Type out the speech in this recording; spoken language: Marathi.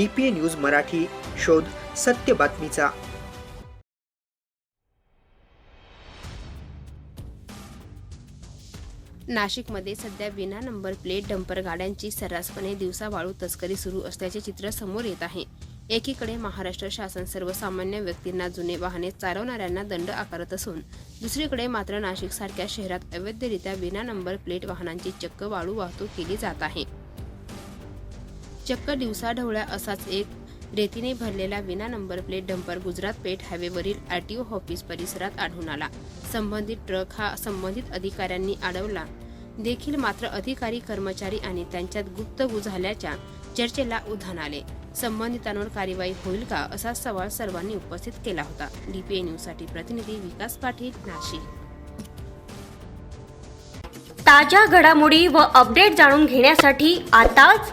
D P A news Marathi शोध सत्य बातमीचा. नाशिकमध्ये सध्या विना नंबर प्लेट डंपर गाड्यांची सर्रासपणे दिवसा वाळू तस्करी सुरू असल्याचे चित्र समोर येत आहे. एकीकडे महाराष्ट्र शासन सर्वसामान्य व्यक्तींना जुने वाहने चालवणाऱ्यांना दंड आकारत असून दुसरीकडे मात्र नाशिकसारख्या शहरात अवैधरित्या विना नंबर प्लेट वाहनांची चक्क वाळू वाहतूक केली जात आहे. चक्क दिवसाढवळ्या असाच एक. रेतीने भरलेला विना नंबर प्लेट डंपर गुजरात पेठ हायवेवरील आर टी ओ ऑफिस परिसरात आढळून आला. संबंधित ट्रक हा संबंधित अधिकाऱ्यांनी अडवला. देखील मात्र अधिकारी कर्मचारी आणि त्यांच्यात गुप्तगू झाल्याच्या चर्चेला उधाण आले. संबंधितांवर कार्यवाही होईल का असा सवाल सर्वांनी उपस्थित केला होता. डीपीए न्यूजसाठी प्रतिनिधी विकास पाटील नाशिक. ताज्या घडामोडी व अपडेट जाणून घेण्यासाठी आताच